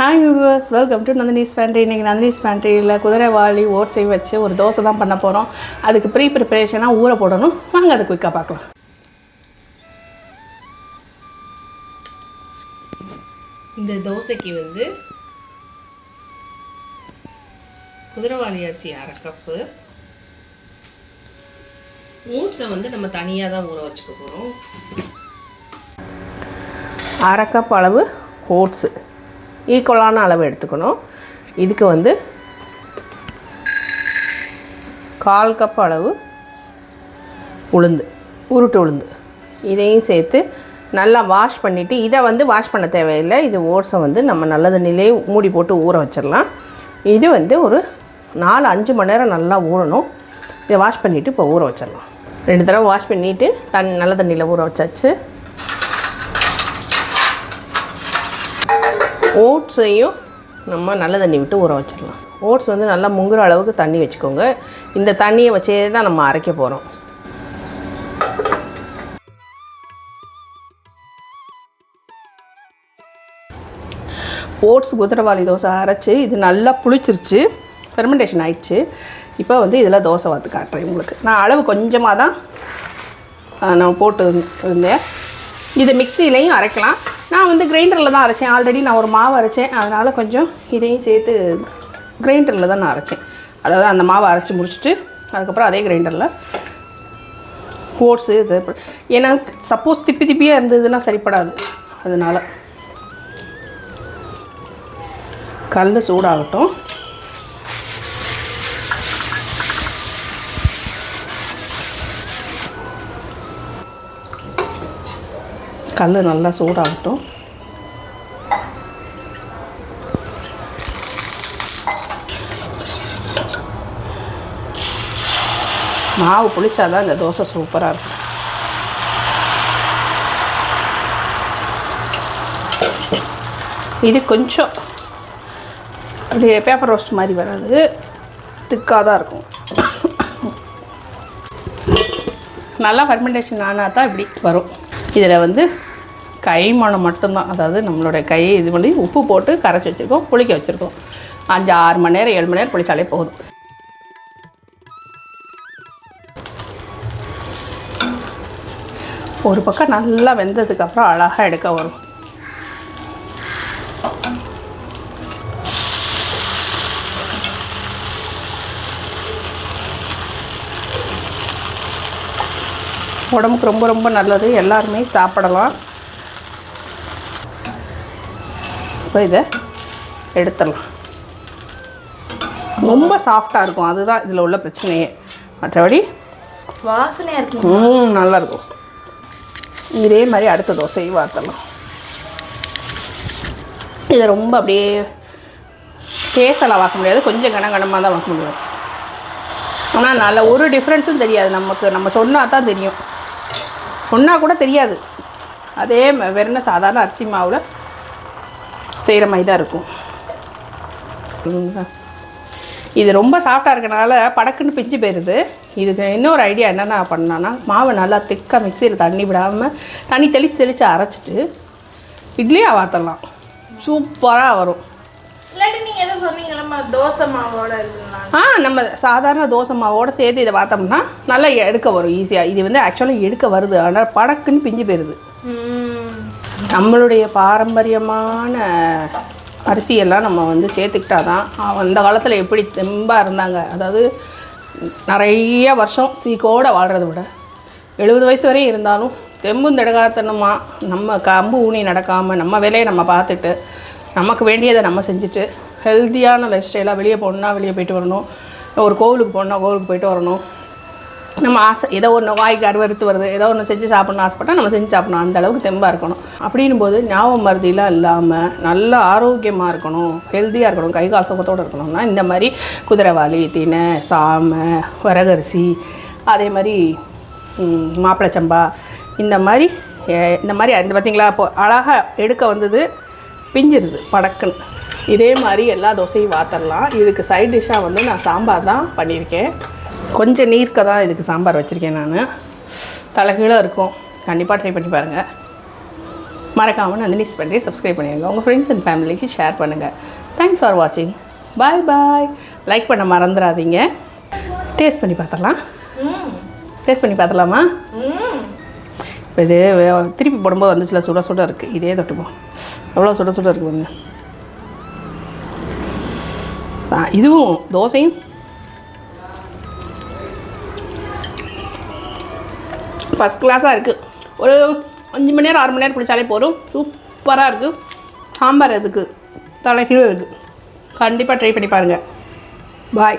Hi viewers welcome to Nandini's pantry இன்றைக்கி நந்தினிஸ் பேண்ட்ரியில் குதிரைவாளி ஓட்ஸை வச்சு ஒரு தோசை தான் பண்ண போகிறோம் அதுக்கு ப்ரீ ப்ரிப்பரேஷனாக ஊற போடணும். வாங்க அதை குயிக்காக பார்க்கலாம். இந்த தோசைக்கு வந்து குதிரைவாளி அரிசி அரை கப்பு. ஓட்ஸை வந்து நம்ம தனியாக தான் ஊற வச்சுக்க போகிறோம் அரை கப் அளவு ஓட்ஸு. ஈக்குவலான அளவு எடுத்துக்கணும். இதுக்கு வந்து கால் கப் அளவு உளுந்து உருட்டு உளுந்து. இதையும் சேர்த்து நல்லா வாஷ் பண்ணிவிட்டு இதை வந்து வாஷ் பண்ண தேவையில்லை. இது ஓட்ஸை வந்து நம்ம நல்ல தண்ணியிலே மூடி போட்டு ஊற வச்சிடலாம். இது வந்து ஒரு நாலு அஞ்சு மணி நேரம் நல்லா ஊறணும். இதை வாஷ் பண்ணிவிட்டு இப்போ ஊற வச்சிடலாம். ரெண்டு தடவை வாஷ் பண்ணிவிட்டு தண்ணி நல்ல தண்ணியில் ஊற வச்சாச்சு. ஓட்ஸையும் நம்ம நல்ல தண்ணி விட்டு ஊற வச்சிடலாம். ஓட்ஸ் வந்து நல்லா முங்குற அளவுக்கு தண்ணி வச்சுக்கோங்க. இந்த தண்ணியை வச்சே தான் நம்ம அரைக்க போகிறோம் ஓட்ஸ் குதிரைவாளி தோசை அரைச்சி இது நல்லா புளிச்சிருச்சு. ஃபெர்மெண்டேஷன் ஆயிடுச்சு. இப்போ வந்து இதில் தோசை வாத்து காட்டுறேன் உங்களுக்கு. நான் அளவு கொஞ்சமாக தான் ஆ, நான் போட்டு இருந்தேன். இதை மிக்சிலையும் அரைக்கலாம். நான் வந்து கிரைண்டரில் தான் அரைச்சேன். ஆல்ரெடி நான் ஒரு மாவு அரைச்சேன். அதனால் கொஞ்சம் இதையும் சேர்த்து கிரைண்டரில் தான் நான் அரைச்சேன். அதாவது அந்த மாவை அரைச்சி முடிச்சுட்டு அதுக்கப்புறம் அதே கிரைண்டரில் ஓட்ஸு இது ஏன்னா சப்போஸ் திப்பி திப்பியாக இருந்ததுன்னா சரிப்படாது. அதனால். கல் சூடாகட்டும். கல் நல்லா சூடாகட்டும். மாவு புளிச்சாதான் இந்த தோசை சூப்பராக இருக்கும். இது கொஞ்சம் அப்படியே பேப்பர் ரோஸ்ட் மாதிரி வராது. திக்காக தான் இருக்கும். நல்லா ஃபர்மெண்டேஷன் ஆனால் தான் இப்படி வரும். இதில் வந்து கைமானம் மட்டும்தான். அதாவது நம்மளுடைய கையை இது பண்ணி உப்பு போட்டு கரைச்சி வச்சுருக்கோம் புளிக்க வச்சுருக்கோம். அஞ்சு ஆறு மணி நேரம் ஏழு மணி நேரம் புளிச்சாலே போதும். ஒரு பக்கம் நல்லா வெந்ததுக்கப்புறம் அழகாக எடுக்க வரும். உடம்புக்கு ரொம்ப ரொம்ப நல்லது. எல்லாருமே சாப்பிடலாம். இப்போ இதை எடுத்துடலாம். ரொம்ப சாஃப்டாக இருக்கும். அதுதான் இதில் உள்ள பிரச்சனையே. மற்றபடி வாசனையா இருக்கு ம் நல்லாயிருக்கும் இதே மாதிரி அடுத்த தோசையை வார்த்தலாம் இதை ரொம்ப அப்படியே கேசலாம் வாக்க முடியாது. கொஞ்சம் கனகனமாக தான் வாக்க முடியும். ஆனால் நல்ல ஒரு டிஃப்ரென்ஸும் தெரியாது. நமக்கு நம்ம சொன்னால் தான் தெரியும். சொன்னால் கூட தெரியாது. அதே வெறும் சாதாரண அரிசி மாவில் செய்கிற மாதிரி தான் இருக்கும். இது ரொம்ப சாஃப்டாக இருக்கனால படக்குன்னு பிஞ்சு போயிடுது இதுக்கு இன்னொரு ஐடியா என்னென்ன பண்ணான்னா மாவை நல்லா திக்காக மிக்சியில் தண்ணி விடாமல் தண்ணி தெளித்து தெளித்து அரைச்சிட்டு இட்லியாக வாத்தலாம் சூப்பராக வரும். ஆ நம்ம சாதாரண தோசை மாவோட சேர்த்து இதை பார்த்தோம்னா நல்லா எடுக்க வரும் ஈஸியாக இது வந்து ஆக்சுவலாக எடுக்க வருது ஆனால் படக்குன்னு பிஞ்சு போயிடுது நம்மளுடைய பாரம்பரியமான அரிசியெல்லாம் நம்ம வந்து சேர்த்துக்கிட்டா தான் அந்த காலத்தில் எப்படி தெம்பாக இருந்தாங்க. அதாவது நிறைய வருஷம் சீக்கோட வாழ்கிறத விட எழுபது வயசு வரையும் இருந்தாலும் தெம்பும் திடகாத்தனமா நம்ம கம்பு ஊனி நடக்காமல் நம்ம வேலையை நம்ம பார்த்துட்டு நமக்கு வேண்டியதை நம்ம செஞ்சுட்டு ஹெல்த்தியான லைஃப் ஸ்டைலாக வெளியே போகணுன்னா வெளியே போயிட்டு வரணும். ஒரு கோவிலுக்கு போகணுன்னா கோவிலுக்கு போயிட்டு வரணும். நம்ம ஆசை ஏதோ ஒன்று வாய்க்கு அருவறுத்து வருது ஏதோ ஒன்று செஞ்சு சாப்பிட்ணும் ஆசைப்பட்டா நம்ம செஞ்சு சாப்பிடணும். அந்த அளவுக்கு தெம்பாக இருக்கணும். அப்படின்னும் போது ஞாபகம் மருதிலாம் இல்லாமல் நல்ல ஆரோக்கியமாக இருக்கணும் ஹெல்த்தியாக இருக்கணும் கை கால் சுகத்தோடு இருக்கணும்னா இந்த மாதிரி குதிரைவாளி தினை சாமை வரகரிசி அதே மாதிரி மாப்பிளச்சம்பா மாப்பிளை சம்பா இந்த மாதிரி இந்த மாதிரி இந்த பார்த்தீங்களா இப்போ அழகாக எடுக்க வந்தது பிஞ்சிருது படக்குன்னு. இதே மாதிரி எல்லா தோசையும் வாத்தரலாம். இதுக்கு சைட் டிஷ்ஷாக வந்து நான் சாம்பார் தான் பண்ணியிருக்கேன். கொஞ்சம் நீர்க்க தான் இதுக்கு சாம்பார் வச்சுருக்கேன் நான். தலைகீழாக இருக்கும். கண்டிப்பாக ட்ரை பண்ணி பாருங்கள் மறக்காமல் நந்தினிஸ் பண்ணி சப்ஸ்கிரைப் பண்ணிடுங்க உங்கள் ஃப்ரெண்ட்ஸ் அண்ட் ஃபேமிலிக்கு ஷேர் பண்ணுங்கள் தேங்க்ஸ் ஃபார் வாட்சிங் பாய் பாய் லைக் பண்ண மறந்துடாதீங்க டேஸ்ட் பண்ணி பார்த்துடலாம். டேஸ்ட் பண்ணி பார்த்துலாமா இப்போ இது திருப்பி போடும்போது வந்துச்சுல சுட சுட இருக்குது இதே தொட்டுப்போம் எவ்வளோ சுட சுட இருக்கு பாருங்க. ஆ, இதுவும் தோசையும் ஃபஸ்ட் கிளாஸாக இருக்குது ஒரு அஞ்சு மணி நேரம் ஆறு மணி நேரம் பிடிச்சாலே போதும். சூப்பராக இருக்குது சாம்பார் இதுக்கு தலைகீழும் இருக்குது கண்டிப்பாக ட்ரை பண்ணி பாருங்கள் பாய்